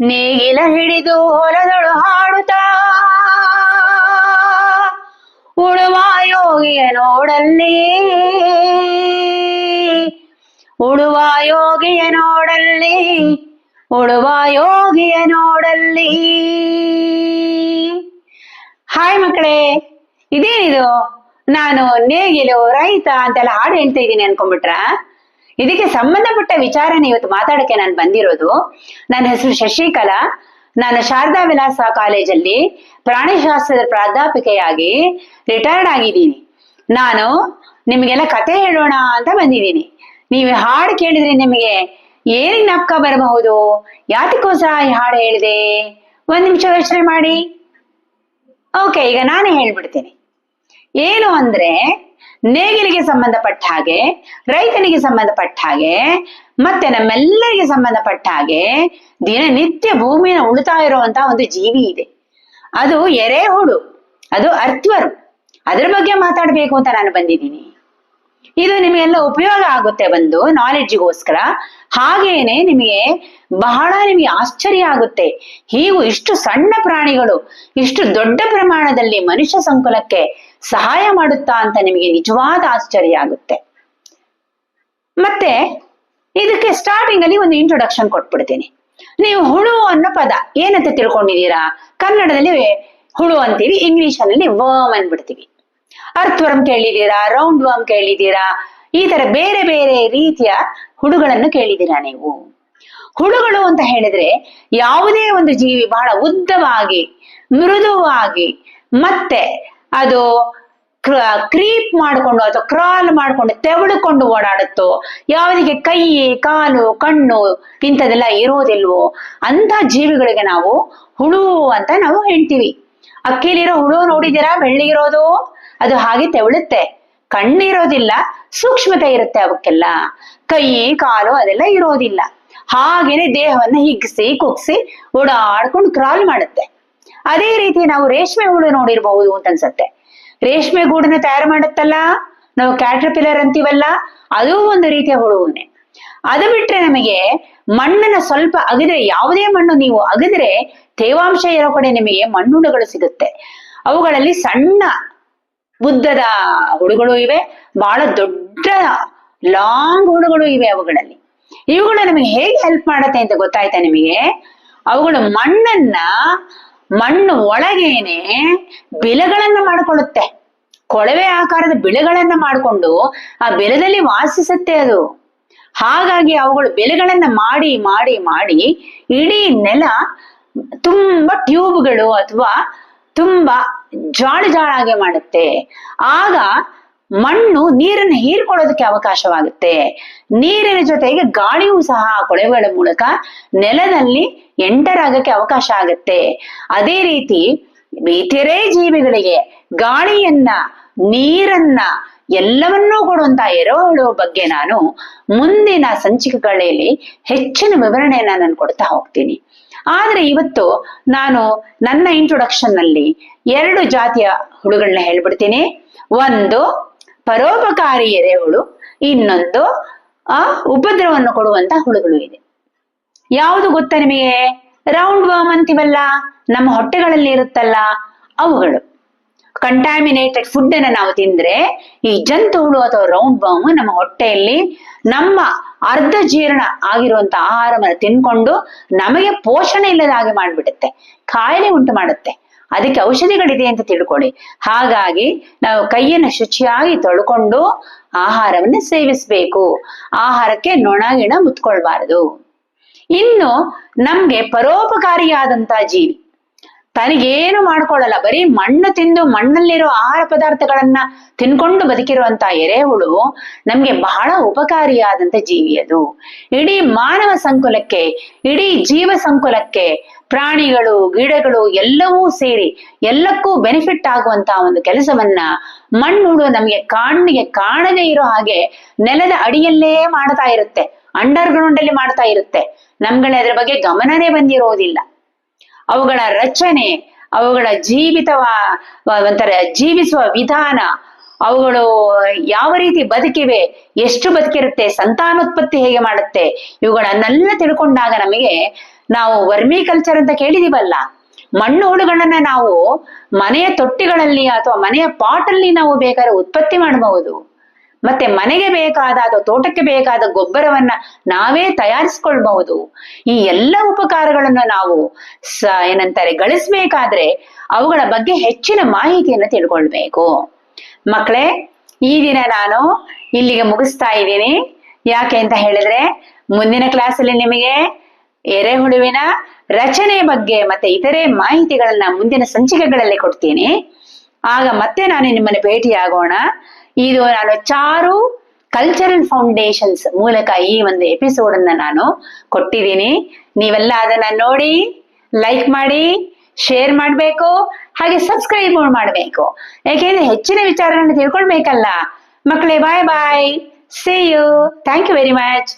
ನೇಗಿಲ ಹಿಡಿದು ಹೊಲದೊಳು ಹಾಡುತ್ತಾ. ಉಳುವ ಯೋಗಿಯ ನೋಡಲ್ಲಿ. ಉಳುವ ಯೋಗಿಯ ನೋಡಲ್ಲಿ. ಉಳುವ ಯೋಗಿಯ ನೋಡಲ್ಲಿ. ಹಾಯ್ ಮಕ್ಕಳೇ, ಇದೇನಿದು? ನಾನು ನೇಗಿಲು ರೈತ ಅಂತೆಲ್ಲ ಹಾಡು ಹೇಳ್ತಾ ಇದ್ದೀನಿ ಅನ್ಕೊಂಡ್ಬಿಟ್ರ? ಇದಕ್ಕೆ ಸಂಬಂಧಪಟ್ಟ ವಿಚಾರನ ಇವತ್ತು ಮಾತಾಡಕ್ಕೆ ನಾನು ಬಂದಿರೋದು. ನನ್ನ ಹೆಸರು ಶಶಿಕಲಾ. ನಾನು ಶಾರದಾ ವಿಲಾಸ ಕಾಲೇಜಲ್ಲಿ ಪ್ರಾಣಿಶಾಸ್ತ್ರದ ಪ್ರಾಧ್ಯಾಪಿಕೆಯಾಗಿ ರಿಟೈರ್ಡ್ ಆಗಿದ್ದೀನಿ. ನಾನು ನಿಮಗೆಲ್ಲ ಕತೆ ಹೇಳೋಣ ಅಂತ ಬಂದಿದ್ದೀನಿ. ನೀವು ಹಾಡು ಕೇಳಿದ್ರೆ ನಿಮಗೆ ಏನಿಗೆ ಜ್ಞಾಪಕ ಬರಬಹುದು? ಯಾತಕ್ಕೋಸ್ಕರ ಈ ಹಾಡು ಹೇಳಿದೆ? ಒಂದ್ ನಿಮಿಷ ಯೋಚನೆ ಮಾಡಿ. ಓಕೆ ಈಗ ನಾನೇ ಹೇಳ್ಬಿಡ್ತೀನಿ. ಏನು ಅಂದ್ರೆ ನೇಗಿಲಿಗೆ ಸಂಬಂಧಪಟ್ಟ ಹಾಗೆ, ರೈತನಿಗೆ ಸಂಬಂಧಪಟ್ಟ ಹಾಗೆ, ಮತ್ತೆ ನಮ್ಮೆಲ್ಲರಿಗೆ ಸಂಬಂಧಪಟ್ಟ ಹಾಗೆ ದಿನನಿತ್ಯ ಭೂಮಿನ ಉಳಿತಾ ಇರುವಂತ ಒಂದು ಜೀವಿ ಇದೆ. ಅದು ಎರೆಹುಳು, ಅದು ಅರ್ಥ್ವರ್. ಅದ್ರ ಬಗ್ಗೆ ಮಾತಾಡ್ಬೇಕು ಅಂತ ನಾನು ಬಂದಿದ್ದೀನಿ. ಇದು ನಿಮಗೆಲ್ಲ ಉಪಯೋಗ ಆಗುತ್ತೆ ಬಂದು ನಾಲೆಡ್ಜ್ಗೋಸ್ಕರ ಹಾಗೇನೆ ನಿಮಗೆ ಬಹಳ ನಿಮಗೆ ಆಶ್ಚರ್ಯ ಆಗುತ್ತೆ. ಹೀಗೂ ಇಷ್ಟು ಸಣ್ಣ ಪ್ರಾಣಿಗಳು, ಇಷ್ಟು ದೊಡ್ಡ ಪ್ರಮಾಣದಲ್ಲಿ ಮನುಷ್ಯ ಸಂಕುಲಕ್ಕೆ ಸಹಾಯ ಮಾಡುತ್ತಾ ಅಂತ ನಿಮಗೆ ನಿಜವಾದ ಆಶ್ಚರ್ಯ ಆಗುತ್ತೆ. ಮತ್ತೆ ಇದಕ್ಕೆ ಸ್ಟಾರ್ಟಿಂಗ್ ಅಲ್ಲಿ ಒಂದು ಇಂಟ್ರೊಡಕ್ಷನ್ ಕೊಟ್ಬಿಡ್ತೀನಿ. ನೀವು ಹುಳು ಅನ್ನೋ ಪದ ಏನಂತ ತಿಳ್ಕೊಂಡಿದ್ದೀರಾ? ಕನ್ನಡದಲ್ಲಿ ಹುಳು ಅಂತೀವಿ ಇಂಗ್ಲಿಷ್ ಅಲ್ಲಿ ವರ್ಮ್ ಅನ್ಬಿಡ್ತೀವಿ ಅರ್ಥವರ್ಮ್ ಕೇಳಿದ್ದೀರಾ ರೌಂಡ್ ವರ್ಮ್ ಕೇಳಿದ್ದೀರಾ? ಈ ತರ ಬೇರೆ ಬೇರೆ ರೀತಿಯ ಹುಳುಗಳನ್ನು ಕೇಳಿದ್ದೀರಾ ನೀವು? ಹುಳುಗಳು ಅಂತ ಹೇಳಿದ್ರೆ ಯಾವುದೇ ಒಂದು ಜೀವಿ ಬಹಳ ಉದ್ದವಾಗಿ, ಮೃದುವಾಗಿ, ಮತ್ತೆ ಅದು ಕ್ರೀಪ್ ಮಾಡ್ಕೊಂಡು ಅಥವಾ ಕ್ರಾಲ್ ಮಾಡ್ಕೊಂಡು ತೆವಳುಕೊಂಡು ಓಡಾಡುತ್ತೋ ಯಾವುದಕ್ಕೆ ಕೈ, ಕಾಲು, ಕಣ್ಣು ಇಂಥದೆಲ್ಲ ಇರೋದಿಲ್ವೋ ಅಂತ ಜೀವಿಗಳಿಗೆ ನಾವು ಹುಳು ಅಂತ ನಾವು ಹೇಳ್ತೀವಿ. ಅಕ್ಕಿಲಿರೋ ಹುಳು ನೋಡಿದ್ದೀರಾ? ಬೆಳ್ಳಿಗಿರೋದು? ಅದು ಹಾಗೆ ತೆವಳುತ್ತೆ. ಕಣ್ಣಿರೋದಿಲ್ಲ, ಸೂಕ್ಷ್ಮತೆ ಇರುತ್ತೆ ಅವಕ್ಕೆಲ್ಲ. ಕೈ, ಕಾಲು ಅದೆಲ್ಲ ಇರೋದಿಲ್ಲ. ಹಾಗೇನೆ ದೇಹವನ್ನ ಹಿಗ್ಸಿ, ಕುಗ್ಸಿ ಓಡಾಡ್ಕೊಂಡು ಕ್ರಾಲ್ ಮಾಡುತ್ತೆ. ಅದೇ ರೀತಿ ನಾವು ರೇಷ್ಮೆ ಹುಳು ನೋಡಿರ್ಬಹುದು ಅಂತ ಅನ್ಸತ್ತೆ. ರೇಷ್ಮೆ ಗೂಡನ್ನ ತಯಾರು ಮಾಡುತ್ತಲ್ಲ? ನಾವು ಕ್ಯಾಟ್ರಪಿಲರ್ ಅಂತೀವಲ್ಲ? ಅದು ಒಂದು ರೀತಿಯ ಹುಳುವನೆ ಅದು ಬಿಟ್ರೆ ನಮಗೆ ಮಣ್ಣನ್ನ ಸ್ವಲ್ಪ ಅಗದ್ರೆ, ಯಾವುದೇ ಮಣ್ಣು ನೀವು ಅಗದ್ರೆ ತೇವಾಂಶ ಇರೋ ಕಡೆ ನಿಮಗೆ ಮಣ್ಣುಣಗಳು ಸಿಗುತ್ತೆ. ಅವುಗಳಲ್ಲಿ ಸಣ್ಣ ಉದ್ದದ ಹುಳುಗಳು ಇವೆ, ಬಹಳ ದೊಡ್ಡ ಲಾಂಗ್ ಹುಳುಗಳು ಇವೆ ಅವುಗಳಲ್ಲಿ. ಇವುಗಳು ನಮಗೆ ಹೇಗೆ ಹೆಲ್ಪ್ ಮಾಡತ್ತೆ ಅಂತ ಗೊತ್ತಾಯ್ತಾ ನಿಮಗೆ? ಅವುಗಳು ಮಣ್ಣನ್ನ ಮಣ್ಣು ಒಳಗೇನೆ ಬಿಲಗಳನ್ನ ಮಾಡಿಕೊಳ್ಳುತ್ತೆ. ಕೊಳವೆ ಆಕಾರದ ಬಿಲಗಳನ್ನ ಮಾಡಿಕೊಂಡು ಆ ಬಿಲದಲ್ಲಿ ವಾಸಿಸುತ್ತೆ ಅದು. ಹಾಗಾಗಿ ಅವುಗಳು ಬೆಲೆಗಳನ್ನ ಮಾಡಿ ಮಾಡಿ ಮಾಡಿ ಇಡೀ ನೆಲ ತುಂಬಾ ಟ್ಯೂಬ್ಗಳು ಅಥವಾ ತುಂಬಾ ಜಾಳು ಜಾಳಾಗಿ ಮಾಡುತ್ತೆ. ಆಗ ಮಣ್ಣು ನೀರನ್ನು ಹೀರ್ಕೊಳ್ಳೋದಕ್ಕೆ ಅವಕಾಶವಾಗುತ್ತೆ. ನೀರಿನ ಜೊತೆಗೆ ಗಾಳಿಯೂ ಸಹ ಕೊಳವೆಗಳ ಮೂಲಕ ನೆಲದಲ್ಲಿ ಎಂಟರ್ ಆಗಕ್ಕೆ ಅವಕಾಶ ಆಗುತ್ತೆ. ಅದೇ ರೀತಿ ಇತರೆ ಜೀವಿಗಳಿಗೆ ಗಾಳಿಯನ್ನ, ನೀರನ್ನ ಎಲ್ಲವನ್ನೂ ಕೊಡುವಂತ ಎರವಳು ಬಗ್ಗೆ ನಾನು ಮುಂದಿನ ಸಂಚಿಕೆಗಳಲ್ಲಿ ಹೆಚ್ಚಿನ ವಿವರಣೆಯನ್ನ ನಾನು ಕೊಡ್ತಾ ಹೋಗ್ತೀನಿ. ಆದ್ರೆ ಇವತ್ತು ನಾನು ನನ್ನ ಇಂಟ್ರೊಡಕ್ಷನ್ನಲ್ಲಿ ಎರಡು ಜಾತಿಯ ಹುಳುಗಳನ್ನ ಹೇಳ್ಬಿಡ್ತೀನಿ. ಒಂದು ಪರೋಪಕಾರಿ ಎರೆಹುಳು ಇನ್ನೊಂದು, ಆ ಉಪದ್ರವವನ್ನು ಕೊಡುವಂತ ಹುಳುಗಳು ಇದೆ. ಯಾವುದು ಗೊತ್ತಾ ನಿಮಗೆ? ರೌಂಡ್ ವರ್ಮ್ ಅಂತೀವಲ್ಲ, ನಮ್ಮ ಹೊಟ್ಟೆಗಳಲ್ಲಿ ಇರುತ್ತಲ್ಲ, ಅವುಗಳು. ಕಂಟ್ಯಾಮಿನೇಟೆಡ್ ಫುಡ್ ಅನ್ನ ನಾವು ತಿಂದ್ರೆ, ಈ ಜಂತು ಹುಳು ಅಥವಾ ರೌಂಡ್ ಬಾಂಬ್ ನಮ್ಮ ಹೊಟ್ಟೆಯಲ್ಲಿ ನಮ್ಮ ಅರ್ಧ ಜೀರ್ಣ ಆಗಿರುವಂತ ಆಹಾರವನ್ನು ತಿನ್ಕೊಂಡು ನಮಗೆ ಪೋಷಣೆ ಇಲ್ಲದ ಹಾಗೆ ಮಾಡಿಬಿಡುತ್ತೆ ಕಾಯಿಲೆ ಉಂಟು ಮಾಡುತ್ತೆ. ಅದಕ್ಕೆ ಔಷಧಿಗಳಿದೆ ಅಂತ ತಿಳ್ಕೊಳ್ಳಿ. ಹಾಗಾಗಿ ನಾವು ಕೈಯನ್ನು ಶುಚಿಯಾಗಿ ತೊಳ್ಕೊಂಡು ಆಹಾರವನ್ನು ಸೇವಿಸಬೇಕು. ಆಹಾರಕ್ಕೆ ನೊಣಗಿಣ ಮುತ್ಕೊಳ್ಬಾರದು. ಇನ್ನು ನಮ್ಗೆ ಪರೋಪಕಾರಿಯಾದಂತಹ ಜೀವಿ ತನಗೇನು ಮಾಡ್ಕೊಳ್ಳಲ್ಲ. ಬರೀ ಮಣ್ಣು ತಿಂದು ಮಣ್ಣಲ್ಲಿರೋ ಆಹಾರ ಪದಾರ್ಥಗಳನ್ನ ತಿನ್ಕೊಂಡು ಬದುಕಿರುವಂತ ಎರೆಹುಳು ನಮ್ಗೆ ಬಹಳ ಉಪಕಾರಿಯಾದಂತ ಜೀವಿ ಅದು. ಇಡೀ ಮಾನವ ಸಂಕುಲಕ್ಕೆ, ಇಡೀ ಜೀವ ಸಂಕುಲಕ್ಕೆ ಪ್ರಾಣಿಗಳು, ಗಿಡಗಳು ಎಲ್ಲವೂ ಸೇರಿ ಎಲ್ಲಕ್ಕೂ ಬೆನಿಫಿಟ್ ಆಗುವಂತ ಒಂದು ಕೆಲಸವನ್ನ ಮಣ್ಣುಳು ನಮಗೆ ಕಣ್ಣಿಗೆ ಕಾಣದೇ ಇರೋ ಹಾಗೆ ನೆಲದ ಅಡಿಯಲ್ಲೇ ಮಾಡ್ತಾ ಇರುತ್ತೆ. ಅಂಡರ್ ಗ್ರೌಂಡ್ ಅಲ್ಲಿ ಮಾಡ್ತಾ ಇರುತ್ತೆ. ನಮ್ಗಳ ಅದ್ರ ಬಗ್ಗೆ ಗಮನನೇ ಬಂದಿರೋದಿಲ್ಲ. ಅವುಗಳ ರಚನೆ, ಅವುಗಳ ಜೀವಿತವ ಒಂಥರ ಜೀವಿಸುವ ವಿಧಾನ, ಅವುಗಳು ಯಾವ ರೀತಿ ಬದುಕಿವೆ, ಎಷ್ಟು ಬದುಕಿರುತ್ತೆ, ಸಂತಾನೋತ್ಪತ್ತಿ ಹೇಗೆ ಮಾಡುತ್ತೆ, ಇವುಗಳನ್ನೆಲ್ಲ ತಿಳ್ಕೊಂಡಾಗ ನಮಗೆ ನಾವು ವರ್ಮಿ ಕಲ್ಚರ್ ಅಂತ ಕೇಳಿದೀವಲ್ಲ, ಮಣ್ಣು ಹುಳುಗಳನ್ನ ನಾವು ಮನೆಯ ತೊಟ್ಟಿಗಳಲ್ಲಿ ಅಥವಾ ಮನೆಯ ಪಾಟಲ್ಲಿ ನಾವು ಬೇಕಾದ್ರೆ ಉತ್ಪತ್ತಿ ಮಾಡಬಹುದು. ಮತ್ತೆ ಮನೆಗೆ ಬೇಕಾದ ಅಥವಾ ತೋಟಕ್ಕೆ ಬೇಕಾದ ಗೊಬ್ಬರವನ್ನ ನಾವೇ ತಯಾರಿಸ್ಕೊಳ್ಬಹುದು. ಈ ಎಲ್ಲ ಉಪಕಾರಗಳನ್ನು ನಾವು ಸ, ಏನಂತಾರೆ, ಗಳಿಸ್ಬೇಕಾದ್ರೆ ಅವುಗಳ ಬಗ್ಗೆ ಹೆಚ್ಚಿನ ಮಾಹಿತಿಯನ್ನು ತಿಳ್ಕೊಳ್ಬೇಕು. ಮಕ್ಕಳೇ ಈ ದಿನ ನಾನು ಇಲ್ಲಿಗೆ ಮುಗಿಸ್ತಾ ಇದ್ದೀನಿ. ಯಾಕೆ ಅಂತ ಹೇಳಿದ್ರೆ, ಮುಂದಿನ ಕ್ಲಾಸಲ್ಲಿ ನಿಮಗೆ ಎರೆಹುಳುವಿನ ರಚನೆ ಬಗ್ಗೆ ಮತ್ತೆ ಇತರೆ ಮಾಹಿತಿಗಳನ್ನ ಮುಂದಿನ ಸಂಚಿಕೆಗಳಲ್ಲಿ ಕೊಡ್ತೀನಿ. ಆಗ ಮತ್ತೆ ನಾನು ನಿಮ್ಮನ್ನು ಭೇಟಿಯಾಗೋಣ. ಇದು ನಾನು ಚಾರು ಕಲ್ಚರಲ್ ಫೌಂಡೇಶನ್ಸ್ ಮೂಲಕ ಈ ಒಂದು ಎಪಿಸೋಡ್ ಅನ್ನ ನಾನು ಕೊಟ್ಟಿದ್ದೀನಿ. ನೀವೆಲ್ಲ ಅದನ್ನ ನೋಡಿ ಲೈಕ್ ಮಾಡಿ ಶೇರ್ ಮಾಡಬೇಕು, ಹಾಗೆ ಸಬ್ಸ್ಕ್ರೈಬ್ ಮಾಡಬೇಕು. ಯಾಕೆಂದ್ರೆ ಹೆಚ್ಚಿನ ವಿಚಾರಗಳನ್ನ ತಿಳ್ಕೊಳ್ಬೇಕಲ್ಲ. ಮಕ್ಕಳೇ bye bye say you thank you very much